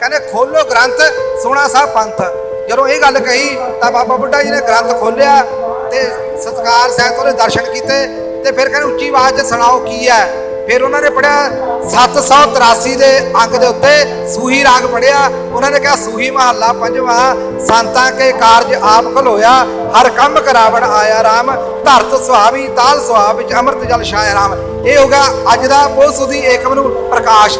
ਕਹਿੰਦੇ ਖੋਲੋ ਗ੍ਰੰਥ ਸੋਹਣਾ ਸਾਹਿਬ ਪੰਥ। ਜਦੋਂ ਇਹ ਗੱਲ ਕਹੀ, ਤਾਂ ਬਾਬਾ ਬੁੱਢਾ ਜੀ ਨੇ ਗ੍ਰੰਥ ਖੋਲਿਆ ਤੇ ਸਤਕਾਰ ਸਹਿਤ ਉਹਦੇ ਦਰਸ਼ਨ ਕੀਤੇ ਤੇ ਫਿਰ ਕਹਿੰਦੇ ਉੱਚੀ ਆਵਾਜ਼ 'ਚ ਸੁਣਾਓ ਕੀ ਹੈ। ਫਿਰ ਉਹਨਾਂ ਨੇ ਪੜਿਆ 783 ਦੇ ਅੰਕ ਦੇ ਉੱਤੇ ਸੂਹੀ ਰਾਗ ਪੜਿਆ ਉਹਨਾਂ ਨੇ ਕਿਹਾ, ਸੂਹੀ ਮਹੱਲਾ ਪੰਜਵਾਂ, ਸੰਤਾਂ ਕੇ ਕਾਰਜ ਆਪ ਖਲੋਇਆ, ਹਰ ਕੰਮ ਕਰਾਵਣ ਆਇਆ ਰਾਮ, ਧਰਤ ਸੁਹਾਵੀ, ਤਾਲ ਸੁਹਾਵ ਵਿੱਚ ਅੰਮ੍ਰਿਤ ਜਲ ਛਾਇਆ ਰਾਮ। ਇਹ ਹੋ ਗਿਆ ਅੱਜ ਦਾ ਬਹੁਤ ਸੁਦੀ ਏਕਮ ਨੂੰ ਪ੍ਰਕਾਸ਼।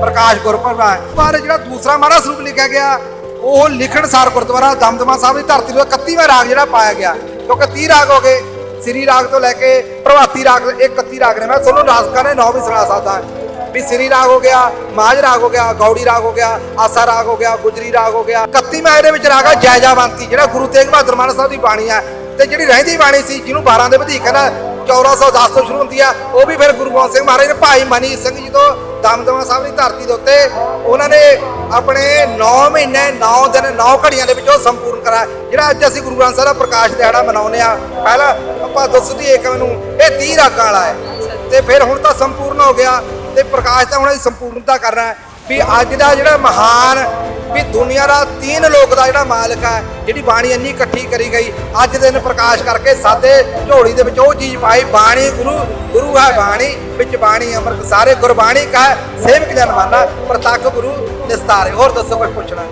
ਪ੍ਰਕਾਸ਼ ਗੁਰਪੁਰਬ ਹੈ। ਪਰ ਜਿਹੜਾ ਦੂਸਰਾ ਮਹਾਰਾ ਸਰੂਪ ਲਿਖਿਆ ਗਿਆ, ਉਹ ਲਿਖਣ ਸਾਰ ਗੁਰਦੁਆਰਾ ਦਮਦਮਾ ਸਾਹਿਬ ਦੀ ਧਰਤੀ ਤੋਂ 31ਵਾਂ ਰਾਗ ਜਿਹੜਾ ਪਾਇਆ ਗਿਆ। ਕਿਉਂਕਿ 30 ਰਾਗ ਹੋ ਗਏ, ਸ੍ਰੀ ਰਾਗ ਤੋਂ ਲੈ ਕੇ ਪ੍ਰਭਾਤੀ ਰਾਗ, ਇਹ 31 ਰਾਗ ਨੇ। ਮੈਂ ਤੁਹਾਨੂੰ ਰਾਗਾਂ ਨੇ ਨੌ ਵੀ ਸੁਣਾ ਸਕਦਾ। ਵੀ ਸ੍ਰੀ ਰਾਗ ਹੋ ਗਿਆ, ਮਾਝ ਰਾਗ ਹੋ ਗਿਆ, ਗੌੜੀ ਰਾਗ ਹੋ ਗਿਆ, ਆਸਾ ਰਾਗ ਹੋ ਗਿਆ, ਗੁਜਰੀ ਰਾਗ ਹੋ ਗਿਆ। 31ਵਾਂ ਇਹਦੇ ਵਿੱਚ ਰਾਗ ਆ ਜੈਜਾਵੰਤੀ ਜਿਹੜਾ ਗੁਰੂ ਤੇਗ ਬਹਾਦਰ ਮਾਨ ਸਾਹਿਬ ਦੀ ਬਾਣੀ ਹੈ ਤੇ ਜਿਹੜੀ ਰਹਿੰਦੀ ਬਾਣੀ ਸੀ, ਜਿਹਨੂੰ 12 ਦੇ ਵਧੇਕ ਹੈ 1410 ਤੋਂ ਸ਼ੁਰੂ ਹੁੰਦੀ ਆ, ਉਹ ਵੀ ਫਿਰ ਗੁਰੂ ਗੋਬਿੰਦ ਸਿੰਘ ਮਹਾਰਾਜ ਨੇ ਭਾਈ ਮਨੀ ਸਿੰਘ ਜੀ ਤੋਂ ਦਮਦਮਾ ਸਾਹਿਬ ਦੀ ਧਰਤੀ ਦੇ ਉੱਤੇ ਉਹਨਾਂ ਨੇ ਆਪਣੇ 9 ਮਹੀਨੇ 9 ਦਿਨ 9 ਘੜੀਆਂ ਦੇ ਵਿੱਚ ਉਹ ਸੰਪੂਰਨ ਕਰਾਇਆ। ਜਿਹੜਾ ਅੱਜ ਅਸੀਂ ਗੁਰੂ ਗ੍ਰੰਥ ਸਾਹਿਬ ਦਾ ਪ੍ਰਕਾਸ਼ ਦਿਹਾੜਾ ਮਨਾਉਂਦੇ ਆ ਪਹਿਲਾਂ ਆਪਾਂ ਦੱਸਦੀ ਏਕਮ ਨੂੰ, ਇਹ 30 ਰਾਗਾਂ ਵਾਲਾ ਹੈ। ਤੇ ਫਿਰ ਹੁਣ ਤਾਂ ਸੰਪੂਰਨ ਹੋ ਗਿਆ, ਤੇ ਪ੍ਰਕਾਸ਼ ਤਾਂ ਹੁਣ ਅਸੀਂ ਸੰਪੂਰਨਤਾ ਕਰਨਾ ਵੀ ਅੱਜ ਦਾ ਜਿਹੜਾ ਮਹਾਨ ਵੀ ਦੁਨੀਆ ਦਾ ਤੀਨ ਲੋਕ ਦਾ ਜਿਹੜਾ ਮਾਲਕ ਹੈ ਜਿਹੜੀ ਬਾਣੀ ਇੰਨੀ ਇਕੱਠੀ ਕਰੀ ਗਈ ਅੱਜ ਦਿਨ ਪ੍ਰਕਾਸ਼ ਕਰਕੇ ਸਾਦੇ ਝੋਲੀ ਦੇ ਵਿੱਚ ਉਹ ਚੀਜ਼ ਪਾਈ ਬਾਣੀ ਗੁਰੂ ਗੁਰੂ ਹੈ ਬਾਣੀ ਵਿੱਚ ਬਾਣੀ ਅੰਮ੍ਰਿਤ ਸਾਰੇ ਗੁਰਬਾਣੀ ਕਾ ਸੇਵਕ ਜਨ ਮਾਨਾ ਪ੍ਰਤੱਖ ਗੁਰੂ ਨਿਸਤਾਰੇ। ਹੋਰ ਦੱਸੋ ਕੁਝ ਪੁੱਛਣਾ?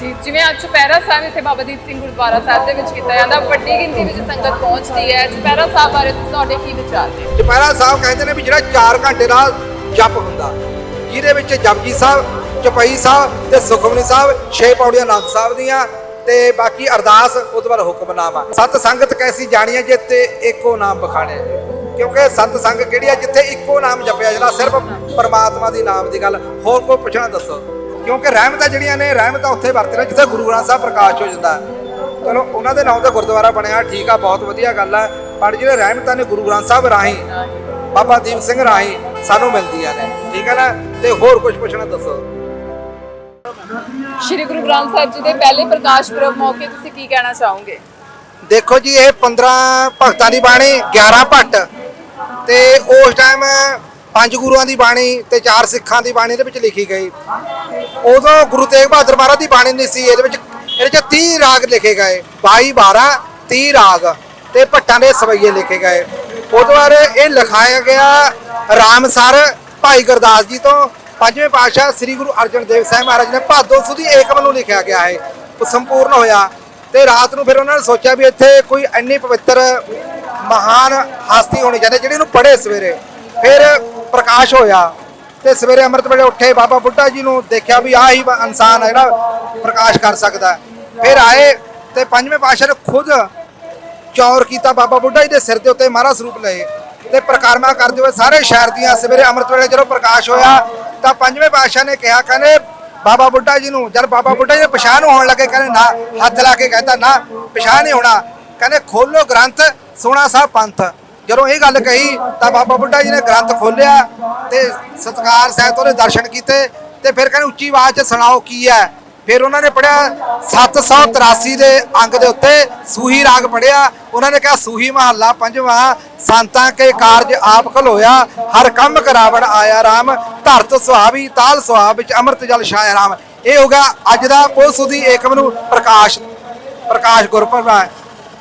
ਜੀ ਜਿਵੇਂ ਅੱਜ ਚੁਪਹਿਰਾ ਸਾਹਿਬ ਇੱਥੇ ਬਾਬਾ ਦੀਪ ਸਿੰਘ ਗੁਰਦੁਆਰਾ ਸਾਹਿਬ ਦੇ ਵਿੱਚ ਕੀਤਾ ਜਾਂਦਾ ਵੱਡੀ ਗਿਣਤੀ ਵਿੱਚ ਸੰਗਤ ਪਹੁੰਚਦੀ ਹੈ। ਚੁਪਹਿਰਾ ਸਾਹਿਬ ਬਾਰੇ ਤੁਹਾਡੇ ਕੀ ਵਿਚਾਰ ਨੇ? ਚੁਪਹਿਰਾ ਸਾਹਿਬ ਕਹਿੰਦੇ ਨੇ ਵੀ ਜਿਹੜਾ 4 ਘੰਟੇ ਦਾ ਜਪ ਹੁੰਦਾ ਜਿਹਦੇ ਵਿੱਚ ਜਪਜੀ ਸਾਹਿਬ ਚਪਈ ਸਾਹਿਬ ਤੇ ਸੁਖਮਨੀ ਸਾਹਿਬ, ਛੇ ਪੌੜੀਆਂ ਆਨੰਦ ਸਾਹਿਬ ਦੀਆਂ ਤੇ ਬਾਕੀ ਅਰਦਾਸ ਉਹਦੇ ਤੋਂ ਬਾਅਦ ਹੁਕਮਨਾਮਾ ਸਤ ਸੰਗਤ ਕੈਸੀ ਜਾਣੀਏ 'ਤੇ ਇੱਕੋ ਨਾਮ ਬਖਾਣੇ ਕਿਉਂਕਿ ਸਤ ਸੰਗ ਕਿਹੜੀ ਆ ਜਿੱਥੇ ਇੱਕੋ ਨਾਮ ਜਪਿਆ ਜਾਂਦਾ, ਸਿਰਫ ਪਰਮਾਤਮਾ ਦੀ ਨਾਮ ਦੀ ਗੱਲ। ਹੋਰ ਕੋਈ ਪੁੱਛਣਾ ਦੱਸੋ? ਕਿਉਂਕਿ ਰਹਿਮਤਾਂ ਜਿਹੜੀਆਂ ਨੇ, ਰਹਿਮਤਾਂ ਉੱਥੇ ਵਰਤਣਾ ਜਿੱਥੇ ਗੁਰੂ ਗ੍ਰੰਥ ਸਾਹਿਬ ਪ੍ਰਕਾਸ਼ ਹੋ ਜਾਂਦਾ। ਚਲੋ, ਉਹਨਾਂ ਦੇ ਨਾਮ ਦਾ ਗੁਰਦੁਆਰਾ ਬਣਿਆ, ਠੀਕ ਆ, ਬਹੁਤ ਵਧੀਆ ਗੱਲ ਆ। ਪਰ ਜਿਹੜੇ ਰਹਿਮਤਾਂ ਨੇ ਗੁਰੂ ਗ੍ਰੰਥ ਸਾਹਿਬ ਰਾਹੀਂ, ਬਾਬਾ ਦੀਪ ਸਿੰਘ ਰਾਹੀਂ ਸਾਨੂੰ ਮਿਲਦੀਆਂ ਨੇ, ਠੀਕ ਹੈ ਨਾ? ਤੇ ਹੋਰ ਕੁਝ ਪੁੱਛਣਾ ਦੱਸੋ? ਸ਼੍ਰੀ ਗੁਰੂ ਗ੍ਰੰਥ ਸਾਹਿਬ ਜੀ ਦੇ ਪਹਿਲੇ ਪ੍ਰਕਾਸ਼ ਪੁਰਬ ਮੌਕੇ ਤੁਸੀਂ ਕੀ ਕਹਿਣਾ ਚਾਹੋਗੇ? ਦੇਖੋ ਜੀ, ਇਹ 15 ਭਗਤਾਂ ਦੀ ਬਾਣੀ 11 ਭੱਟ ਤੇ ਉਸ ਟਾਈਮ ਪੰਜ ਗੁਰੂਆਂ ਦੀ ਬਾਣੀ ਤੇ ਚਾਰ ਸਿੱਖਾਂ ਦੀ ਬਾਣੀ ਦੇ ਵਿੱਚ ਲਿਖੀ ਗਈ। ਉਦੋਂ ਗੁਰੂ ਤੇਗ ਬਹਾਦਰ ਮਹਾਰਾਜ ਦੀ ਬਾਣੀ ਨਹੀਂ ਸੀ, ਇਹਦੇ ਵਿੱਚ ਇਹਦੇ ਚ 30 ਰਾਗ ਲਿਖੇ ਗਏ 22 12 30 ਰਾਗ ਤੇ ਭੱਟਾਂ ਦੇ ਸਵਈਏ ਲਿਖੇ ਗਏ। ਉਦੋਂ ਬਾਅਦ ਇਹ ਲਿਖਾਇਆ ਗਿਆ ਰਾਮ ਸਰ ਭਾਈ ਗੁਰਦਾਸ ਜੀ ਤੋਂ ਪੰਜਵੇਂ ਪਾਤਸ਼ਾਹ ਸ੍ਰੀ ਗੁਰੂ ਅਰਜਨ ਦੇਵ ਸਾਹਿਬ ਮਹਾਰਾਜ ਨੇ ਭਾਦੋ ਸੁਦੀ ਏਕਮ ਨੂੰ ਲਿਖਿਆ ਗਿਆ ਹੈ। ਉਹ ਸੰਪੂਰਨ ਹੋਇਆ ਤੇ ਰਾਤ ਨੂੰ ਫਿਰ ਉਹਨਾਂ ਨੇ ਸੋਚਿਆ ਵੀ ਇੱਥੇ ਕੋਈ ਇੰਨੀ ਪਵਿੱਤਰ ਮਹਾਨ ਹਸਤੀ ਹੋਣੀ ਚਾਹੀਦੀ ਜਿਹੜੀ ਨੂੰ ਪੜ੍ਹੇ ਸਵੇਰੇ। ਫਿਰ ਪ੍ਰਕਾਸ਼ ਹੋਇਆ ਤੇ ਸਵੇਰੇ ਅੰਮ੍ਰਿਤ ਵੇਲੇ ਉੱਠੇ ਬਾਬਾ ਬੁੱਢਾ ਜੀ ਨੂੰ ਦੇਖਿਆ ਵੀ ਆਹ ਹੀ ਇਨਸਾਨ ਹੈ ਜਿਹੜਾ ਪ੍ਰਕਾਸ਼ ਕਰ ਸਕਦਾ ਫਿਰ ਆਏ ਤੇ ਪੰਜਵੇਂ ਪਾਤਸ਼ਾਹ ਨੇ ਖੁਦ ਚੌਰ ਕੀਤਾ ਬਾਬਾ ਬੁੱਢਾ ਜੀ ਦੇ ਸਿਰ ਦੇ ਉੱਤੇ ਮਹਾਰਾ ਸਰੂਪ ਲਏ ਤੇ ਪ੍ਰਕਾਰਮਾ ਕਰਦੇ ਹੋਏ ਸਾਰੇ ਸ਼ਹਿਰ ਦੀਆਂ ਸਵੇਰੇ ਅੰਮ੍ਰਿਤ ਵੇਲੇ ਜਦੋਂ ਪ੍ਰਕਾਸ਼ ਹੋਇਆ ਤਾਂ ਪੰਜਵੇਂ ਪਾਤਸ਼ਾਹ ਨੇ ਕਿਹਾ, ਕਹਿੰਦੇ ਬਾਬਾ ਬੁੱਢਾ ਜੀ ਨੂੰ, ਜਦ ਬਾਬਾ ਬੁੱਢਾ ਜੀ ਦੇ ਪਛਾਣ ਹੋਣ ਲੱਗੇ, ਕਹਿੰਦੇ ਨਾ, ਹੱਥ ਲਾ ਕੇ ਕਹਿੰਦਾ ਨਾ, ਪਛਾਣ ਨਹੀਂ ਹੋਣਾ। ਕਹਿੰਦੇ ਖੋਲੋ ਗ੍ਰੰਥ, ਸੋਹਣਾ ਸਾਹਿਬ ਪੰਥ। ਜਦੋਂ ਇਹ ਗੱਲ ਕਹੀ, ਤਾਂ ਬਾਬਾ ਬੁੱਢਾ ਜੀ ਨੇ ਗ੍ਰੰਥ ਖੋਲਿਆ ਤੇ ਸਤਕਾਰ ਸਹਿਤ ਉਹਦੇ ਦਰਸ਼ਨ ਕੀਤੇ ਤੇ ਫਿਰ ਕਹਿੰਦੇ ਉੱਚੀ ਆਵਾਜ਼ 'ਚ ਸੁਣਾਓ ਕੀ ਹੈ। ਫਿਰ ਉਹਨਾਂ ਨੇ ਪੜਿਆ 783 ਦੇ ਅੰਗ ਦੇ ਉੱਤੇ ਸੂਹੀ ਰਾਗ ਪੜਿਆ ਉਹਨਾਂ ਨੇ ਕਿਹਾ, ਸੂਹੀ ਮਹੱਲਾ ਪੰਜਵਾਂ, ਸੰਤਾਂ ਕੇ ਕਾਰਜ ਆਪ ਖਲੋਇਆ, ਹਰ ਕੰਮ ਕਰਾਵਣ ਆਇਆ ਰਾਮ, ਧਰਤ ਸੁਹਾਵੀ ਤਾਲ ਸੁਹਾਵ ਵਿੱਚ ਅੰਮ੍ਰਿਤ ਜਲ ਛਾਇਆ ਰਾਮ। ਇਹ ਹੋ ਗਿਆ ਅੱਜ ਦਾ ਬਹੁਤ ਸੁਦੀ ਏਕਮ ਨੂੰ ਪ੍ਰਕਾਸ਼ ਪ੍ਰਕਾਸ਼ ਗੁਰਪੁਰਬ ਹੈ।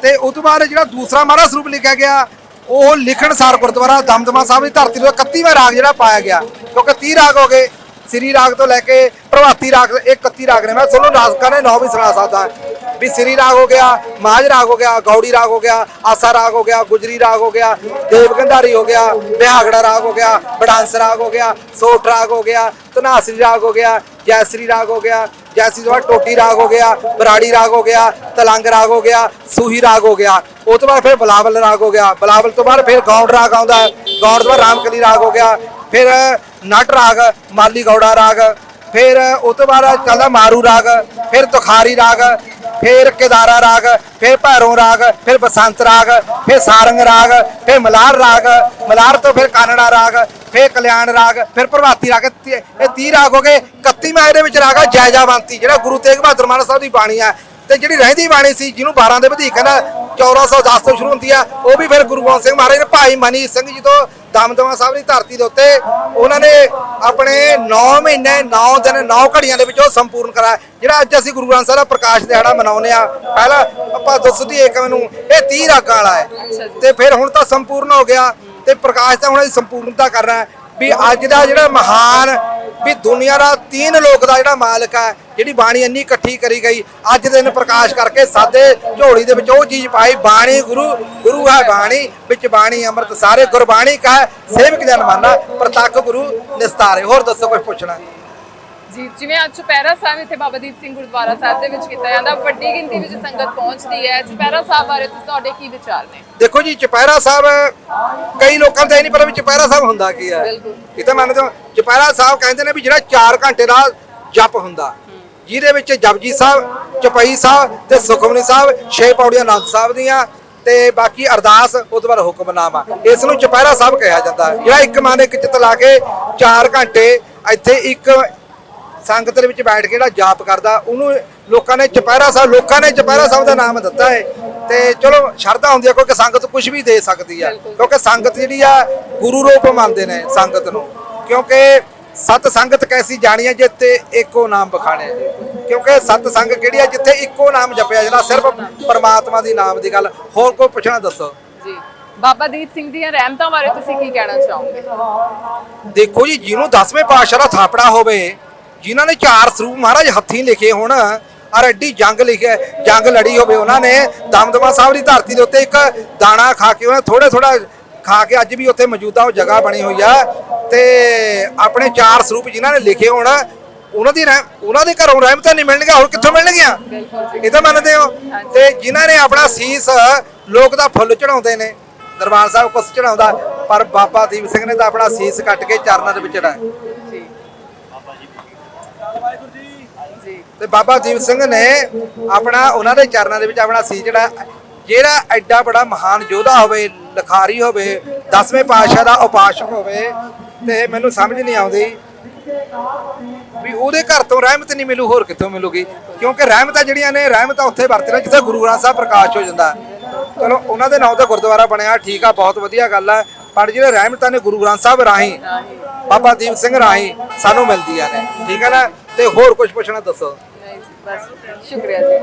ਤੇ ਉਸ ਤੋਂ ਬਾਅਦ ਜਿਹੜਾ ਦੂਸਰਾ ਮਹਾਰਾ ਸਰੂਪ ਲਿਖਿਆ ਗਿਆ, ਉਹ ਲਿਖਣ ਸਾਰ ਗੁਰਦੁਆਰਾ ਦਮਦਮਾ ਸਾਹਿਬ ਦੀ ਧਰਤੀ ਤੋਂ 31ਵਾਂ ਰਾਗ ਜਿਹੜਾ ਪਾਇਆ ਗਿਆ, ਕਿਉਂਕਿ 30 ਰਾਗ ਹੋ ਗਏ। ਸ੍ਰੀ ਰਾਗ ਤੋਂ ਲੈ ਕੇ ਪ੍ਰਭਾਤੀ ਰਾਗ ਇਹ 31 ਰਾਗ ਨੇ ਮੈਂ ਤੁਹਾਨੂੰ ਰਾਗਾਂ ਨੇ ਨੌ ਵੀ ਸੁਣਾ ਸਕਦਾ ਵੀ ਸ੍ਰੀ ਰਾਗ ਹੋ ਗਿਆ ਮਾਝ ਰਾਗ ਹੋ ਗਿਆ ਗੌੜੀ ਰਾਗ ਹੋ ਗਿਆ ਆਸਾ ਰਾਗ ਹੋ ਗਿਆ ਗੁਜਰੀ ਰਾਗ ਹੋ ਗਿਆ ਦੇਵ ਗੰਧਾਰੀ ਹੋ ਗਿਆ ਬਿਹਾਗੜਾ ਰਾਗ ਹੋ ਗਿਆ ਬੜਾਂਸ ਰਾਗ ਹੋ ਗਿਆ ਸੋਠ ਰਾਗ ਹੋ ਗਿਆ ਧਨਾਸਰੀ ਰਾਗ ਹੋ ਗਿਆ ਜੈਸਰੀ ਰਾਗ ਹੋ ਗਿਆ ਜੈਸੀ ਤੋਂ ਬਾਅਦ ਟੋਟੀ ਰਾਗ ਹੋ ਗਿਆ ਬਰਾੜੀ ਰਾਗ ਹੋ ਗਿਆ ਤਲੰਗ ਰਾਗ ਹੋ ਗਿਆ ਸੂਹੀ ਰਾਗ ਹੋ ਗਿਆ ਉਹ ਤੋਂ ਬਾਅਦ ਫਿਰ ਬਲਾਵਲ ਰਾਗ ਹੋ ਗਿਆ ਬਲਾਵਲ ਤੋਂ ਬਾਅਦ ਫਿਰ ਗੌਂਡ ਰਾਗ ਆਉਂਦਾ ਗੌਂਡ ਤੋਂ ਬਾਅਦ ਰਾਮਕਲੀ ਰਾਗ ਹੋ ਗਿਆ ਫਿਰ ਨਟ ਰਾਗ, ਮਾਲੀ ਗੌੜਾ ਰਾਗ, ਫਿਰ ਉਹ ਤੋਂ ਬਾਅਦ ਚੱਲਦਾ ਮਾਰੂ ਰਾਗ, ਫਿਰ ਤੁਖਾਰੀ ਰਾਗ, ਫਿਰ ਕੇਦਾਰਾ ਰਾਗ, ਫਿਰ ਭੈਰੋਂ ਰਾਗ, ਫਿਰ ਬਸੰਤ ਰਾਗ, ਫਿਰ ਸਾਰੰਗ ਰਾਗ, ਫਿਰ ਮਲਾਰ ਰਾਗ, ਮਲਾਰ ਤੋਂ ਫਿਰ ਕਾਨੜਾ ਰਾਗ, ਫਿਰ ਕਲਿਆਣ ਰਾਗ, ਫਿਰ ਪ੍ਰਭਾਤੀ ਰਾਗ। ਇਹ 30 ਰਾਗ ਹੋ ਗਏ। 31ਵਾਂ ਇਹਦੇ ਵਿੱਚ ਰਾਗ ਆ ਜੈਜਾਵੰਤੀ ਜਿਹੜਾ ਗੁਰੂ ਤੇਗ ਬਹਾਦਰ ਮਾਨ ਸਾਹਿਬ ਦੀ ਬਾਣੀ ਆ। ਤੇ ਜਿਹੜੀ ਰਹਿੰਦੀ ਬਾਣੀ ਸੀ, ਜਿਹਨੂੰ 12 ਦੇ ਵਧੇਕ ਹੈ 1410 ਤੋਂ ਸ਼ੁਰੂ ਹੁੰਦੀ ਆ ਉਹ ਵੀ ਫਿਰ ਗੁਰੂ ਗੋਬਿੰਦ ਸਿੰਘ ਮਹਾਰਾਜ ਨੇ ਭਾਈ ਮਨੀ ਸਿੰਘ ਜੀ ਤੋਂ ਦਮਦਮਾ ਸਾਹਿਬ ਦੀ ਧਰਤੀ ਦੇ ਉੱਤੇ ਉਹਨਾਂ ਨੇ ਆਪਣੇ 9 ਮਹੀਨੇ 9 ਦਿਨ 9 ਘੜੀਆਂ ਦੇ ਵਿੱਚ ਉਹ ਸੰਪੂਰਨ ਕਰਾਇਆ। ਜਿਹੜਾ ਅੱਜ ਅਸੀਂ ਗੁਰੂ ਗ੍ਰੰਥ ਸਾਹਿਬ ਦਾ ਪ੍ਰਕਾਸ਼ ਦਿਹਾੜਾ ਮਨਾਉਂਦੇ ਆ ਪਹਿਲਾਂ ਆਪਾਂ ਦੱਸਦੀ ਏਕ ਮੈਨੂੰ ਇਹ 30 ਰਾਗਾਂ ਵਾਲਾ ਹੈ। ਤੇ ਫਿਰ ਹੁਣ ਤਾਂ ਸੰਪੂਰਨ ਹੋ ਗਿਆ ਤੇ ਪ੍ਰਕਾਸ਼ ਤਾਂ ਹੁਣ ਅਸੀਂ ਸੰਪੂਰਨਤਾ ਕਰਨਾ ਵੀ ਅੱਜ ਦਾ ਜਿਹੜਾ ਮਹਾਨ ਵੀ ਦੁਨੀਆ ਦਾ ਤੀਨ ਲੋਕ ਦਾ ਜਿਹੜਾ ਮਾਲਕ ਹੈ, ਜਿਹੜੀ ਬਾਣੀ ਇੰਨੀ ਇਕੱਠੀ ਕਰੀ ਗਈ, ਅੱਜ ਦਿਨ ਪ੍ਰਕਾਸ਼ ਕਰਕੇ ਸਾਦੇ ਝੋਲੀ ਦੇ ਵਿੱਚ ਉਹ ਚੀਜ਼ ਪਾਈ, ਬਾਣੀ ਗੁਰੂ ਗੁਰੂ ਹੈ ਬਾਣੀ, ਵਿੱਚ ਬਾਣੀ ਅੰਮ੍ਰਿਤ, ਸਾਰੇ ਗੁਰਬਾਣੀ ਕਹੈ ਸੇਵਕ ਜਨ ਮਾਨਾ, ਪ੍ਰਤੱਖ ਗੁਰੂ ਨਿਸਤਾਰੇ। ਹੋਰ ਦੱਸੋ ਕੁਝ ਪੁੱਛਣਾ। ਜੀ ਜਿਵੇਂ ਅੱਜ ਚੁਪਹਿਰਾ ਸਾਹਿਬ ਇੱਥੇ ਬਾਬਾ ਦੀਪ ਸਿੰਘ ਗੁਰਦੁਆਰਾ ਸਾਹਿਬ ਦੇ ਵਿੱਚ ਕੀਤਾ ਜਾਂਦਾ ਵੱਡੀ ਗਿਣਤੀ ਵਿੱਚ ਸੰਗਤ ਪਹੁੰਚਦੀ ਹੈ। ਚੁਪਹਿਰਾ ਸਾਹਿਬ ਬਾਰੇ ਤੁਹਾਡੇ ਕੀ ਵਿਚਾਰ ਨੇ? ਦੇਖੋ ਜੀ ਚੁਪਹਿਰਾ ਸਾਹਿਬ ਕਈ ਲੋਕਾਂ ਦਾ ਇਹ ਨਹੀਂ ਪਤਾ ਵੀ ਚੁਪਹਿਰਾ ਸਾਹਿਬ ਹੁੰਦਾ ਕੀ ਹੈ। ਇਹ ਤਾਂ ਮੰਨਦੇ ਹੋ ਚੁਪਹਿਰਾ ਸਾਹਿਬ ਕਹਿੰਦੇ ਨੇ ਵੀ ਜਿਹੜਾ 4 ਘੰਟੇ ਦਾ ਜਪ ਹੁੰਦਾ ਜਿਹਦੇ ਵਿੱਚ ਜਪਜੀ ਸਾਹਿਬ ਚਪਈ ਸਾਹਿਬ ਤੇ ਸੁਖਮਨੀ ਸਾਹਿਬ ਛੇ ਪੌੜੀਆਂ ਆਨੰਦ ਸਾਹਿਬ ਦੀਆਂ ਤੇ ਬਾਕੀ ਅਰਦਾਸ ਤੋਂ ਬਾਅਦ ਹੁਕਮਨਾਮਾ ਇਸ ਨੂੰ ਚੁਪਹਿਰਾ ਸਾਹਿਬ ਕਿਹਾ ਜਾਂਦਾ। ਹੈ ਜਿਹੜਾ ਇੱਕ ਮਨ ਇੱਕ ਚਿੱਤ ਲਾ ਕੇ 4 ਘੰਟੇ ਇੱਥੇ ਇੱਕ ਸੰਗਤ ਦੇ ਵਿੱਚ ਬੈਠ ਕੇ ਜਿਹੜਾ ਜਾਪ ਕਰਦਾ ਉਹਨੂੰ ਲੋਕਾਂ ਨੇ ਚੁਪਹਿਰਾ ਸਾਹਿਬ ਲੋਕਾਂ ਨੇ ਚੁਪਹਿਰਾ ਸਾਹਿਬ ਦਾ ਨਾਮ ਦਿੱਤਾ ਹੈ। ਤੇ ਚਲੋ ਸ਼ਰਧਾ ਹੁੰਦੀ ਹੈ ਕਿਉਂਕਿ ਸੰਗਤ ਕੁਝ ਵੀ ਦੇ ਸਕਦੀ ਆ ਕਿਉਂਕਿ ਸੰਗਤ ਜਿਹੜੀ ਆ ਗੁਰੂ ਰੂਪ ਮੰਨਦੇ ਨੇ ਸੰਗਤ ਨੂੰ। ਕਿਉਂਕਿ ਸਤ ਸੰਗਤ ਕੈਸੀ ਜਾਣੀ ਹੈ ਜਿੱਤੇ ਇੱਕੋ ਨਾਮ ਬਖਾਣੇ ਕਿਉਂਕਿ ਸਤ ਸੰਗ ਕਿਹੜੀ ਆ ਜਿੱਥੇ ਇੱਕੋ ਨਾਮ ਜਪਿਆ ਜਾਂਦਾ ਸਿਰਫ ਪਰਮਾਤਮਾ ਦੀ ਨਾਮ ਦੀ ਗੱਲ। ਹੋਰ ਕੋਈ ਪੁੱਛਣਾ ਦੱਸੋ? ਜੀ। ਬਾਬਾ ਦੀਪ ਸਿੰਘ ਦੀਆਂ ਰਹਿਮਤਾਂ ਬਾਰੇ ਤੁਸੀਂ ਕੀ ਕਹਿਣਾ ਚਾਹੋਗੇ? ਦੇਖੋ ਜੀ ਜਿਹਨੂੰ 10ਵੇਂ ਪਾਤਸ਼ਾਹ ਦਾ ਥਾਪੜਾ ਹੋਵੇ ਜਿਨ੍ਹਾਂ ਨੇ ਚਾਰ ਸਰੂਪ ਮਹਾਰਾਜ ਹੱਥੀਂ ਲਿਖੇ ਹੋਣ ਔਰ ਐਡੀ ਜੰਗ ਲਿਖਿਆ ਜੰਗ ਲੜੀ ਹੋਵੇ ਉਹਨਾਂ ਨੇ, ਦਮਦਮਾ ਸਾਹਿਬ ਦੀ ਧਰਤੀ ਦੇ ਉੱਤੇ ਇੱਕ ਦਾਣਾ ਖਾ ਕੇ ਉਹਨਾਂ ਥੋੜਾ ਥੋੜਾ ਖਾ ਕੇ ਅੱਜ ਵੀ ਉੱਥੇ ਮੌਜੂਦਾ ਉਹ ਜਗ੍ਹਾ ਬਣੀ ਹੋਈ ਆ। ਤੇ ਆਪਣੇ ਚਾਰ ਸਰੂਪ ਜਿਨ੍ਹਾਂ ਨੇ ਲਿਖੇ ਹੋਣ, ਉਹਨਾਂ ਦੀ ਰਹਿ- ਉਹਨਾਂ ਦੇ ਘਰੋਂ ਰਹਿਮਤਾਂ ਨਹੀਂ ਮਿਲਣਗੀਆਂ, ਹੋਰ ਕਿੱਥੋਂ ਮਿਲਣਗੀਆਂ? ਇਹ ਤਾਂ ਮੰਨਦੇ ਹੋ। ਤੇ ਜਿਨ੍ਹਾਂ ਨੇ ਆਪਣਾ ਸੀਸ, ਲੋਕ ਦਾ ਫੁੱਲ ਚੜਾਉਂਦੇ ਨੇ, ਦਰਬਾਰ ਸਾਹਿਬ ਕੁਛ ਚੜਾਉਂਦਾ ਪਰ ਬਾਬਾ ਦੀਪ ਸਿੰਘ ਨੇ ਤਾਂ ਆਪਣਾ ਸੀਸ ਕੱਟ ਕੇ ਚਰਨਾਂ ਦੇ ਵਿੱਚ ਚੜਾਇਆ ਜੀ ਜੀ ਤੇ ਬਾਬਾ ਦੀਪ ਸਿੰਘ ਨੇ ਆਪਣਾ, ਉਹਨਾਂ ਦੇ ਚਰਨਾਂ ਦੇ ਵਿੱਚ ਆਪਣਾ ਸੀ ਜਿਹੜਾ ਜਿਹੜਾ ਐਡਾ ਬੜਾ ਮਹਾਨ ਯੋਧਾ ਹੋਵੇ, ਲਖਾਰੀ ਹੋਵੇ 10ਵੇਂ ਪਾਤਸ਼ਾਹ ਦਾ ਉਪਾਸ਼ਕ ਹੋਵੇ, ਤੇ ਮੈਨੂੰ ਸਮਝ ਨਹੀਂ ਆਉਂਦੀ ਵੀ ਉਹਦੇ ਘਰ ਤੋਂ ਰਹਿਮਤ ਨਹੀਂ ਮਿਲੂ, ਹੋਰ ਕਿੱਥੋਂ ਮਿਲੂਗੀ? ਕਿਉਂਕਿ ਰਹਿਮਤਾਂ ਜਿਹੜੀਆਂ ਨੇ, ਰਹਿਮਤਾਂ ਉੱਥੇ ਵਰਤਣਾ ਜਿੱਥੇ ਗੁਰੂ ਗ੍ਰੰਥ ਸਾਹਿਬ ਪ੍ਰਕਾਸ਼ ਹੋ ਜਾਂਦਾ। ਚਲੋ, ਉਹਨਾਂ ਦੇ ਨਾਂ ਤੇ ਗੁਰਦੁਆਰਾ ਬਣਿਆ, ਠੀਕ ਆ, ਬਹੁਤ ਵਧੀਆ ਗੱਲ ਹੈ ਪਰ ਜਿਹੜੇ ਰਹਿਮਤਾਂ ਨੇ ਗੁਰੂ ਗ੍ਰੰਥ ਸਾਹਿਬ ਰਾਹੀਂ, ਬਾਬਾ ਦੀਪ ਸਿੰਘ ਰਾਹੀਂ ਸਾਨੂੰ ਮਿਲਦੀਆਂ ਨੇ, ਠੀਕ ਹੈ ਨਾ? ਤੇ ਹੋਰ ਕੁਝ ਪੁੱਛਣਾ ਦੱਸੋ? ਬਸ ਸ਼ੁਕਰੀਆ ਜੀ।